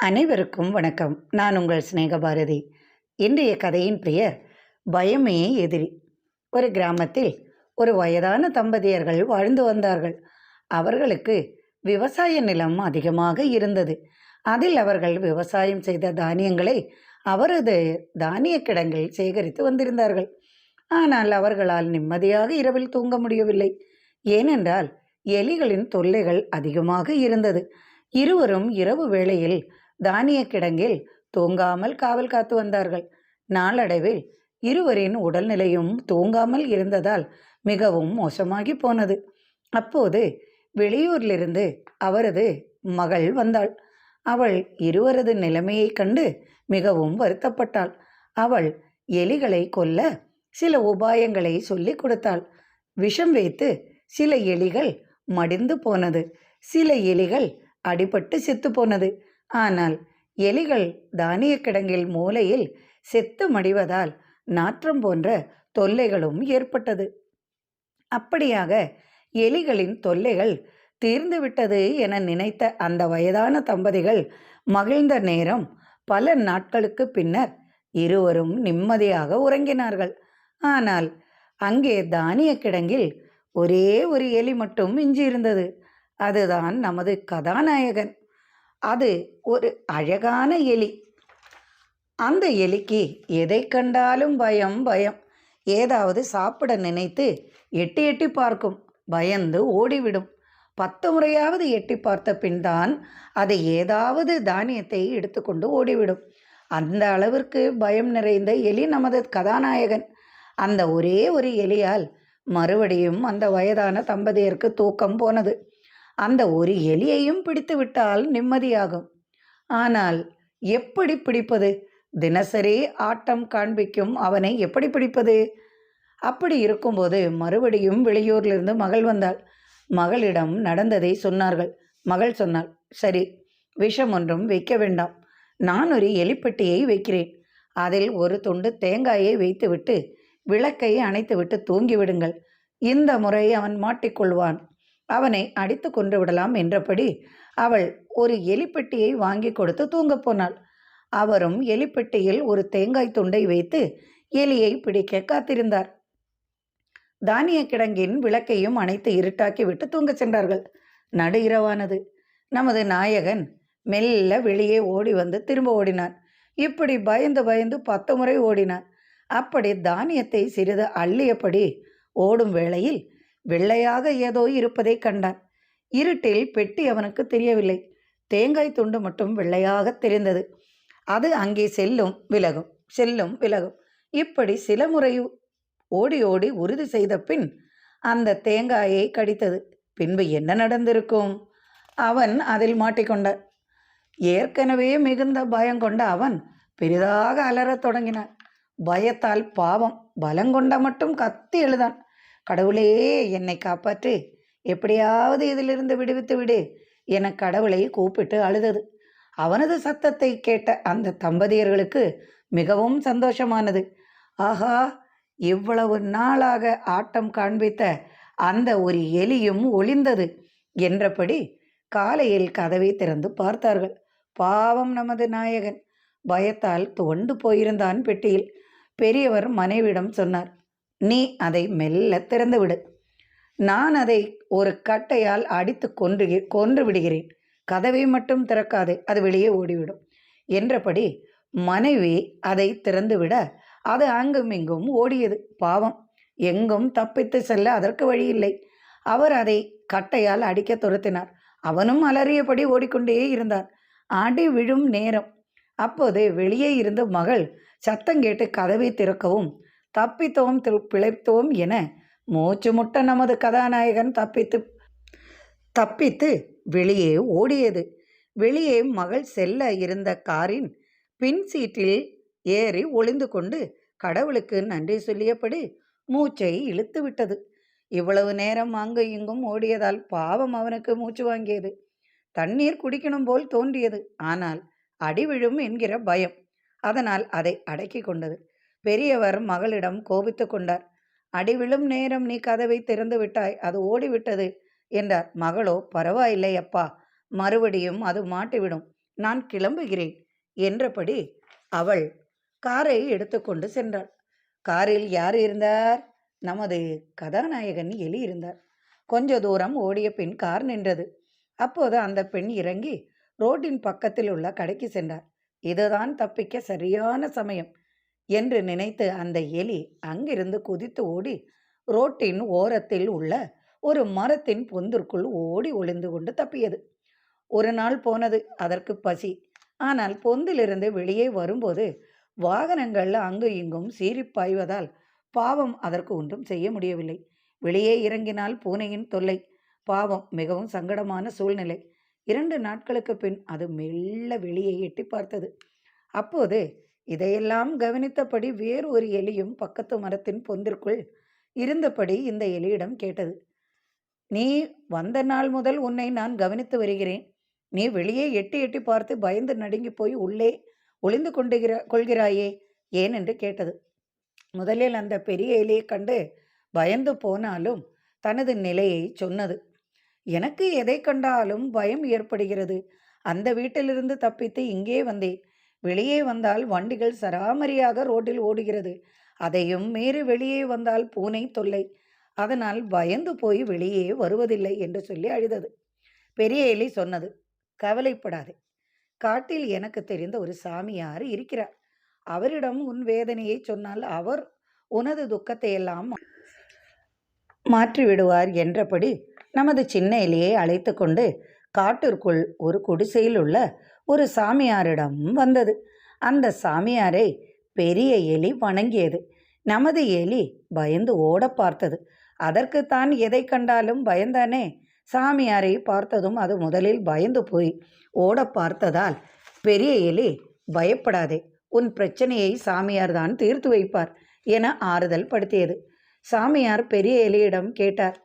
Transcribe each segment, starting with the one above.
அனைவருக்கும் வணக்கம். நான் உங்கள் சிநேகபாரதி. இன்றைய கதையின் பெயர் பயமே எதிரி. ஒரு கிராமத்தில் ஒரு வயதான தம்பதியர்கள் வாழ்ந்து வந்தார்கள். அவர்களுக்கு விவசாய நிலம் அதிகமாக இருந்தது. அதில் அவர்கள் விவசாயம் செய்த தானியங்களை அவரது தானிய கிடங்கில் சேகரித்து வந்திருந்தார்கள். ஆனால் அவர்களால் நிம்மதியாக இரவில் தூங்க முடியவில்லை. ஏனென்றால் எலிகளின் தொல்லைகள் அதிகமாக இருந்தது. இருவரும் இரவு வேளையில் தானிய கிடங்கில் தூங்காமல் காவல் காத்து வந்தார்கள். நாளடைவில் இருவரின் உடல்நிலையும் தூங்காமல் இருந்ததால் மிகவும் மோசமாகி போனது. அப்போது வெளியூரிலிருந்து அவரது மகள் வந்தாள். அவள் இருவரது நிலைமையைக் கண்டு மிகவும் வருத்தப்பட்டாள். அவள் எலிகளை கொல்ல சில உபாயங்களை சொல்லிக் கொடுத்தாள். விஷம் வைத்து சில எலிகள் மடிந்து போனது. சில எலிகள் அடிபட்டு செத்து போனது. ஆனால் எலிகள் தானிய கிடங்கில் மூலையில் செத்து மடிவதால் நாற்றம் போன்ற தொல்லைகளும் ஏற்பட்டது. அப்படியாக எலிகளின் தொல்லைகள் தீர்ந்துவிட்டது என நினைத்த அந்த வயதான தம்பதிகள் மகிழ்ந்த நேரம் பல நாட்களுக்கு பின்னர் இருவரும் நிம்மதியாக உறங்கினார்கள். ஆனால் அங்கே தானிய கிடங்கில் ஒரே ஒரு எலி மட்டும் மிஞ்சியிருந்தது. அதுதான் நமது கதாநாயகன். அது ஒரு அழகான எலி. அந்த எலிக்கு எதை கண்டாலும் பயம் பயம். ஏதாவது சாப்பிட நினைத்து எட்டி எட்டி பார்க்கும். பயந்து ஓடிவிடும். பத்து முறையாவது எட்டி பார்த்த பின் தான் ஏதாவது தானியத்தை எடுத்துக்கொண்டு ஓடிவிடும். அந்த அளவிற்கு பயம் நிறைந்த எலி நமது கதாநாயகன். அந்த ஒரே ஒரு எலியால் மறுபடியும் அந்த வயதான தம்பதியருக்கு தூக்கம் போனது. அந்த ஒரு எலியையும் பிடித்து விட்டால் நிம்மதியாகும். ஆனால் எப்படி பிடிப்பது? தினசரி ஆட்டம் காண்பிக்கும் அவனை எப்படி பிடிப்பது? அப்படி இருக்கும்போது மறுபடியும் வெளியூரிலிருந்து மகள் வந்தாள். மகளிடம் நடந்ததை சொன்னார்கள். மகள் சொன்னாள் சரி விஷம் ஒன்றும் வைக்க வேண்டாம். நான் ஒரு எலிப்பெட்டியை வைக்கிறேன். அதில் ஒரு துண்டு தேங்காயை வைத்துவிட்டு விளக்கை அணைத்துவிட்டு தூங்கிவிடுங்கள். இந்த முறை அவன் மாட்டிக்கொள்வான். அவனை அடித்து கொன்று விடலாம் என்றபடி அவள் ஒரு எலிப்பெட்டியை வாங்கி கொடுத்து தூங்கப் போனாள். அவரும் எலிப்பெட்டியில் ஒரு தேங்காய் துண்டை வைத்து எலியை பிடிக்க காத்திருந்தார். தானிய கிடங்கின் விளக்கையும் அணைத்து இருட்டாக்கி விட்டு தூங்கச் சென்றார்கள். நடு இரவானது. நமது நாயகன் மெல்ல வெளியே ஓடி வந்து திரும்ப ஓடினான். இப்படி பயந்து பயந்து பத்து முறை ஓடினான். அப்படி தானியத்தை சிறிது அள்ளியபடி ஓடும் வேளையில் வெள்ளையாக ஏதோ இருப்பதை கண்டான். இருட்டில் பெட்டி அவனுக்கு தெரியவில்லை. தேங்காய் துண்டு மட்டும் வெள்ளையாக தெரிந்தது. அது அங்கே செல்லும் விலகும் செல்லும் விலகும். இப்படி சில முறை ஓடி ஓடி உறுதி செய்த பின் அந்த தேங்காயை கடித்தது. பின்பு என்ன நடந்திருக்கும்? அவன் அதில் மாட்டிக்கொண்டான். ஏற்கனவே மிகுந்த பயம் கொண்ட அவன் பெரிதாக அலறத் தொடங்கினான். பயத்தால் பாவம் பலங்கொண்ட மட்டும் கத்தி எழுதான். கடவுளே என்னை காப்பாற்று. எப்படியாவது இதிலிருந்து விடுவித்து விடு என கடவுளை கூப்பிட்டு அழுதது. அவனது சத்தத்தை கேட்ட அந்த தம்பதியர்களுக்கு மிகவும் சந்தோஷமானது. ஆஹா இவ்வளவு நாளாக ஆட்டம் காண்பித்த அந்த ஒரு எலியும் ஒளிந்தது என்றபடி காலையில் கதவை திறந்து பார்த்தார்கள். பாவம் நமது நாயகன். பயத்தால் துவண்டு போயிருந்தான் பெட்டியில். பெரியவர் மனைவிடம் சொன்னார் நீ அதை மெல்ல திறந்துவிடு நான் அதை ஒரு கட்டையால் அடித்து கொன்று கொன்று விடுகிறேன். கதவை மட்டும் திறக்காது அது வெளியே ஓடிவிடும். என்றபடி மனைவி அதை திறந்துவிட அது அங்கும் இங்கும் ஓடியது. பாவம் எங்கும் தப்பித்து செல்ல அதற்கு வழியில்லை. அவர் அதை கட்டையால் அடிக்க துரத்தினார். அவனும் அலறியபடி ஓடிக்கொண்டே இருந்தான் அடி விழும் நேரம். அப்போது வெளியே இருந்த மகள் சத்தம் கேட்டு கதவை திறக்கவும் தப்பித்தோம் திரு- பிழைத்தோம் என மூச்சு முட்ட நமது கதாநாயகன் தப்பித்து தப்பித்து வெளியே ஓடியது. வெளியே மகள் செல்ல இருந்த காரின் பின் சீட்டில் ஏறி ஒளிந்து கொண்டு கடவுளுக்கு நன்றி சொல்லியபடி மூச்சை இழுத்து விட்டது. இவ்வளவு நேரம் அங்கு இங்கும் ஓடியதால் பாவம் அவனுக்கு மூச்சு வாங்கியது. தண்ணீர் குடிக்கணும் போல் தோன்றியது. ஆனால் அடி விழும் என்கிற பயம் அதனால் அதை அடக்கி கொண்டது. பெரியவர் மகளிடம் கோபித்து கொண்டார். அடிவிழும் நேரம் நீ கதவை திறந்து விட்டாய் அது ஓடிவிட்டது என்றார். மகளோ பரவாயில்லை அப்பா மறுபடியும் அது மாட்டிவிடும். நான் கிளம்புகிறேன் என்றபடி அவள் காரை எடுத்துக்கொண்டு சென்றாள். காரில் யார் இருந்தார்? நமது கதாநாயகன் எலி இருந்தார். கொஞ்ச தூரம் ஓடிய பின் கார் நின்றது. அப்போது அந்த பெண் இறங்கி ரோட்டின் பக்கத்தில் உள்ள கடைக்கு சென்றார். இதுதான் தப்பிக்க சரியான சமயம் என்று நினைத்து அந்த எலி அங்கிருந்து குதித்து ஓடி ரோட்டின் ஓரத்தில் உள்ள ஒரு மரத்தின் பொந்திற்குள் ஓடி ஒளிந்து கொண்டு தப்பியது. ஒரு நாள் போனது அதற்கு பசி. ஆனால் பொந்திலிருந்து வெளியே வரும்போது வாகனங்கள் அங்கு இங்கும் சீறி பாய்வதால் பாவம் அதற்கு ஒன்றும் செய்ய முடியவில்லை. வெளியே இறங்கினால் பூனையின் தொல்லை. பாவம் மிகவும் சங்கடமான சூழ்நிலை. இரண்டு நாட்களுக்கு பின் அது மெல்ல வெளியே எட்டி பார்த்தது. அப்போது இதையெல்லாம் கவனித்தபடி வேறு ஒரு எலியும் பக்கத்து மரத்தின் பொந்திற்குள் இருந்தபடி இந்த எலியிடம் கேட்டது. நீ வந்த நாள் முதல் உன்னை நான் கவனித்து வருகிறேன். நீ வெளியே எட்டி எட்டி பார்த்து பயந்து நடுங்கி போய் உள்ளே ஒளிந்து கொண்டுகிற கொள்கிறாயே ஏன் என்று கேட்டது. முதலில் அந்த பெரிய எலியை கண்டு பயந்து போனாலும் தனது நிலையை சொன்னது. எனக்கு எதை கண்டாலும் பயம் ஏற்படுகிறது. அந்த வீட்டிலிருந்து தப்பித்து இங்கே வந்தேன். வெளியே வந்தால் வண்டிகள் சராமரியாக ரோட்டில் ஓடுகிறது. அதையும் மீறி வெளியே வந்தால் பூனை தொல்லை. அதனால் பயந்து போய் வெளியே வருவதில்லை என்று சொல்லி அழுதது. பெரிய எலி சொன்னது கவலைப்படாதே. காட்டில் எனக்கு தெரிந்த ஒரு சாமியார் இருக்கிறார். அவரிடம் உன் வேதனையை சொன்னால் அவர் உனது துக்கத்தை எல்லாம் என்றபடி நமது சின்ன எலியை அழைத்து கொண்டு காட்டிற்குள் ஒரு குடிசையில் உள்ள ஒரு சாமியாரிடம் வந்தது. அந்த சாமியாரை பெரிய எலி வணங்கியது. நமது எலி பயந்து ஓட பார்த்தது. அதற்கு தான் எதை கண்டாலும் பயந்தானே? சாமியாரை பார்த்ததும் அது முதலில் பயந்து போய் ஓட பார்த்ததால் பெரிய எலி பயப்படாதே உன் பிரச்சனையை சாமியார் தான் தீர்த்து வைப்பார் என ஆறுதல் படுத்தியது. சாமியார் பெரிய எலியிடம் கேட்டார்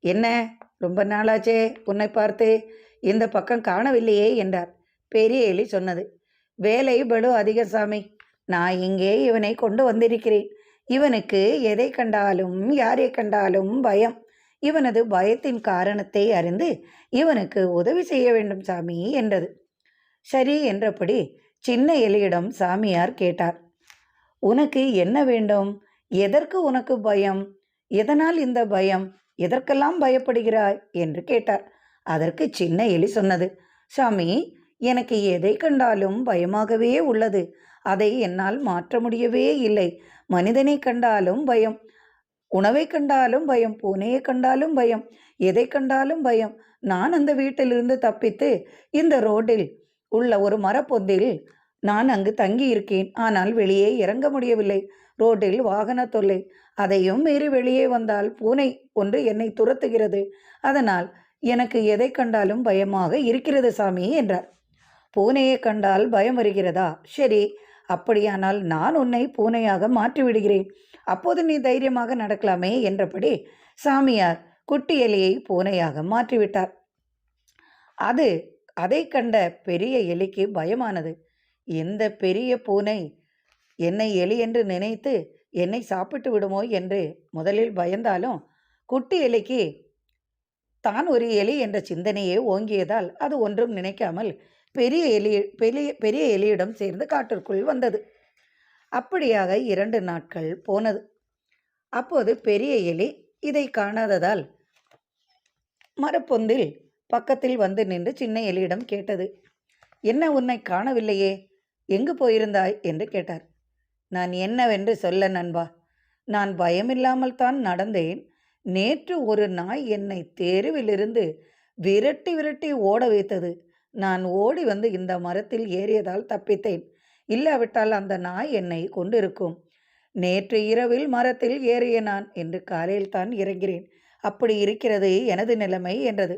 என்ன? ரொம்ப நாளாச்சே உன்னை பார்த்து. இந்த பக்கம் காணவில்லையே என்றார். பெரிய எலி சொன்னது. வேலை பலு அதிக சாமி நான் இங்கே இவனை கொண்டு வந்திருக்கிறேன். இவனுக்கு எதை கண்டாலும் யாரை கண்டாலும் பயம். இவனது பயத்தின் காரணத்தை அறிந்து இவனுக்கு உதவி செய்ய வேண்டும் சாமி என்றது. சரி என்றபடி சின்ன எலியிடம் சாமியார் கேட்டார். உனக்கு என்ன வேண்டும்? எதற்கு உனக்கு பயம்? எதனால் இந்த பயம்? எதற்கெல்லாம் பயப்படுகிறாய்? என்று கேட்டார். அதற்கு சின்ன எலி சொன்னது. சாமி எனக்கு எதை கண்டாலும் பயமாகவே உள்ளது. அதை என்னால் மாற்ற முடியவே இல்லை. மனிதனை கண்டாலும் பயம். உணவை கண்டாலும் பயம். பூனையை கண்டாலும் பயம். எதை கண்டாலும் பயம். நான் அந்த வீட்டிலிருந்து தப்பித்து இந்த ரோட்டில் உள்ள ஒரு மரப்பொந்தில் நான் அங்கு தங்கி இருக்கேன் ஆனால் வெளியே இறங்க முடியவில்லை. ரோட்டில் வாகன தொல்லை. அதையும் மீறி வெளியே வந்தால் பூனை ஒன்று என்னை துரத்துகிறது. அதனால் எனக்கு எதை கண்டாலும் பயமாக இருக்கிறது சாமி என்றார். பூனையை கண்டால் பயம் வருகிறதா? சரி அப்படியானால் நான் உன்னை பூனையாக மாற்றி விடுகிறேன் அப்போது நீ தைரியமாக நடக்கலாமே என்றபடி சாமியார் குட்டி எலியை பூனையாக மாற்றிவிட்டார். அது அதை கண்ட பெரிய எலிக்கு பயமானது. இந்த பெரிய பூனை என்னை எலி என்று நினைத்து என்னை சாப்பிட்டு விடுமோ என்று முதலில் பயந்தாலும் குட்டி எலிக்கு தான் ஒரு எலி என்ற சிந்தனையே ஓங்கியதால் அது ஒன்றும் நினைக்காமல் பெரிய எலி பெரிய பெரிய எலியிடம் சேர்ந்து காட்டிற்குள் வந்தது. அப்படியாக இரண்டு நாட்கள் போனது. அப்போது பெரிய எலி இதை காணாததால் மரப்பொந்தில் பக்கத்தில் வந்து நின்று சின்ன எலியிடம் கேட்டது என்ன உன்னை காணவில்லையே? எங்கு போயிருந்தாய்? என்று கேட்டார். நான் என்னவென்று சொல்ல நண்பா. நான் பயமில்லாமல் தான் நடந்தேன். நேற்று ஒரு நாய் என்னை தெருவிலிருந்து விரட்டி விரட்டி ஓட வைத்தது. நான் ஓடி வந்து இந்த மரத்தில் ஏறியதால் தப்பித்தேன். இல்லாவிட்டால் அந்த நாய் என்னை கொண்டிருக்கும். நேற்று இரவில் மரத்தில் ஏறிய நான் என்று காலையில் தான் இறங்கிறேன். அப்படி இருக்கிறது எனது நிலைமை என்றது.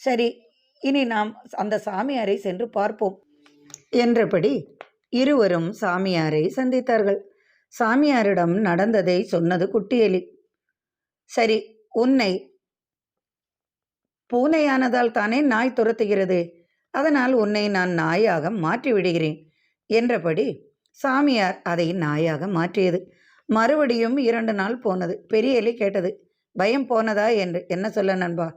சரி இனி நாம் அந்த சாமியாரை சென்று பார்ப்போம் என்றபடி இருவரும் சாமியாரை சந்தித்தார்கள். சாமியாரிடம் நடந்ததை சொன்னது குட்டியலி. சரி உன்னை பூனையானதால் தானே நாய் துரத்துகிறது? அதனால் உன்னை நான் நாயாக மாற்றி விடுகிறேன் என்றபடி சாமியார் அதை நாயாக மாற்றியது. மறுபடியும் இரண்டு நாள் போனது. பெரிய எலி கேட்டது பயம் போனதா என்று? என்ன சொல்ல நண்பா?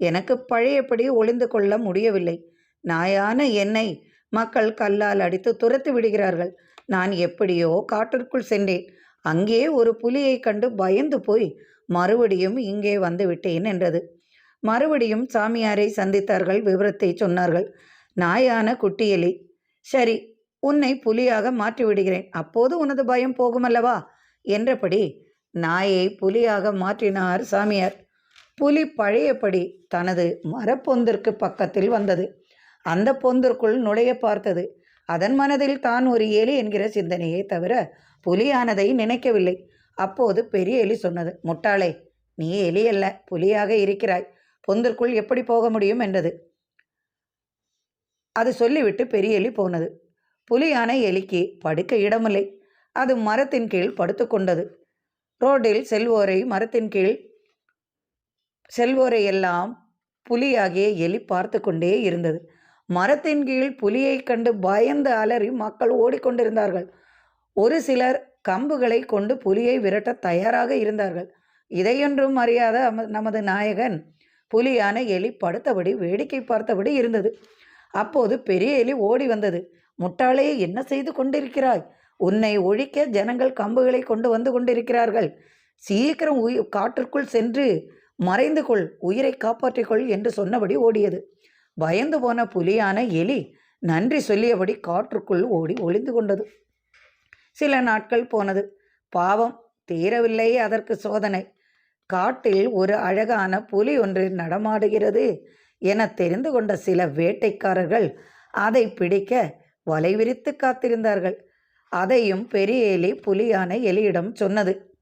எனக்கு பழையபடி ஒளிந்து கொள்ள முடியவில்லை. நாயான என்னை மக்கள் கல்லால் அடித்து துரத்து விடுகிறார்கள். நான் எப்படியோ காட்டிற்குள் சென்றேன். அங்கே ஒரு புலியைக் கண்டு பயந்து போய் மறுபடியும் இங்கே வந்து விட்டேன் என்றது. மறுபடியும் சாமியாரை சந்தித்தார்கள் விவரத்தை சொன்னார்கள். நாயான குட்டியலி சரி உன்னை புலியாக மாற்றி விடுகிறேன் அப்போது உனது பயம் போகுமல்லவா? என்றபடி நாயை புலியாக மாற்றினார் சாமியார். புலி பழையபடி தனது மரப்பொந்திற்கு பக்கத்தில் வந்தது. அந்த பொந்திற்குள் நுழைய பார்த்தது. அதன் மனதில் தான் ஒரு எலி என்கிற சிந்தனையே தவிர புலியானதை நினைக்கவில்லை. அப்போது பெரிய எலி சொன்னது முட்டாளே நீ எலி அல்ல புலியாக இருக்கிறாய். பொந்திற்குள் எப்படி போக முடியும் என்றது. அது சொல்லிவிட்டு பெரிய எலி போனது புலியான எலிக்கு படுக்க இடமில்லை. அது மரத்தின் கீழ் படுத்துக்கொண்டது ரோட்டில் செல்வோரை மரத்தின் கீழ் செல்வோரை எல்லாம் புலியாகிய எலி பார்த்து கொண்டே இருந்தது. மரத்தின் கீழ் புலியைக் கண்டு பயந்து அலறி மக்கள் ஓடிக்கொண்டிருந்தார்கள். ஒரு சிலர் கம்புகளை கொண்டு புலியை விரட்ட தயாராக இருந்தார்கள். இதையொன்றும் அறியாத நமது நாயகன் புலியான எலி படுத்தபடி வேடிக்கை பார்த்தபடி இருந்தது. அப்போது பெரிய எலி ஓடி வந்தது. முட்டாளே என்ன செய்து கொண்டிருக்கிறாய்? உன்னை ஒழிக்க ஜனங்கள் கம்புகளை கொண்டு வந்து கொண்டிருக்கிறார்கள். சீக்கிரம் உயி காட்டிற்குள் சென்று மறைந்து கொள். உயிரை காப்பாற்றிக்கொள் என்று சொன்னபடி ஓடியது. பயந்து போன புலியான எலி நன்றி சொல்லியபடி காற்றுக்குள் ஓடி ஒளிந்து கொண்டது. சில நாட்கள் போனது. பாவம் தீரவில்லை அதற்கு சோதனை. காட்டில் ஒரு அழகான புலி ஒன்று நடமாடுகிறது என தெரிந்து கொண்ட சில வேட்டைக்காரர்கள் அதை பிடிக்க வலை விரித்து காத்திருந்தார்கள். அதையும் பெரிய எலி புலியான எலியிடம் சொன்னது.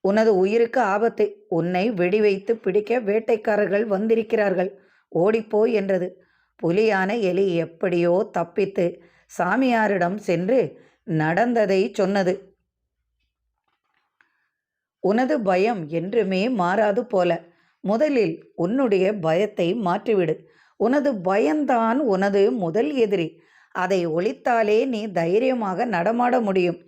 உனது உயிருக்கு ஆபத்து. உன்னை வெடி வைத்து பிடிக்க வேட்டைக்காரர்கள் வந்திருக்கிறார்கள். ஓடிப்போ என்றது. புலியான எலி எப்படியோ தப்பித்து சாமியாரிடம் சென்று நடந்ததை சொன்னது. உனது பயம் என்றுமே மாறாது போல. முதலில் உன்னுடைய பயத்தை மாற்றிவிடு. உனது பயம்தான் உனது முதல் எதிரி. அதை ஒழித்தாலே நீ தைரியமாக நடமாட முடியும்.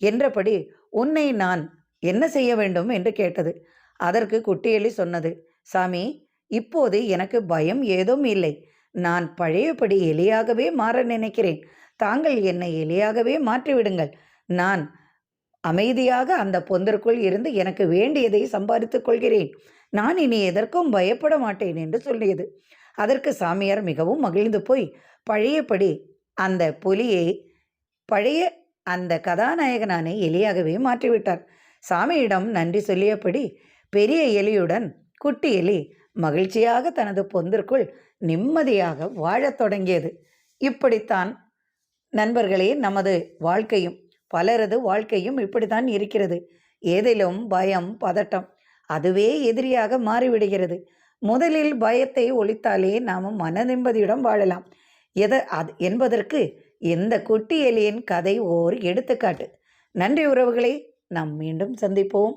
என்றபடி உன்னை நான் என்ன செய்ய வேண்டும் என்று கேட்டது. அதற்கு குட்டியலி சொன்னது சாமி இப்போது எனக்கு பயம் ஏதும் இல்லை. நான் பழையபடி எலியாகவே மாற நினைக்கிறேன். தாங்கள் என்னை எலியாகவே மாற்றிவிடுங்கள். நான் அமைதியாக அந்த பொந்திற்குள் இருந்து எனக்கு வேண்டியதை சம்பாதித்துக் கொள்கிறேன். நான் இனி எதற்கும் பயப்பட மாட்டேன் என்று சொல்லியது. அதற்கு சாமியார் மிகவும் மகிழ்ந்து போய் பழையபடி அந்த புலியை பழைய அந்த கதாநாயகனானை எலியாகவே மாற்றிவிட்டார். சாமியிடம் நன்றி சொல்லியபடி பெரிய எலியுடன் குட்டி எலி மகிழ்ச்சியாக தனது பொந்திற்குள் நிம்மதியாக வாழத் தொடங்கியது. இப்படித்தான் நண்பர்களே நமது வாழ்க்கையும் பலரது வாழ்க்கையும் இப்படித்தான் இருக்கிறது. ஏதிலும் பயம் பதட்டம் அதுவே எதிரியாக மாறிவிடுகிறது. முதலில் பயத்தை ஒழித்தாலே நாம் மன நிம்மதியுடன் வாழலாம். எதை அது என்பதற்கு இந்த குட்டி எலியின் கதை ஓர் எடுத்துக்காட்டு. நன்றி உறவுகளை நாம் மீண்டும் சந்திப்போம்.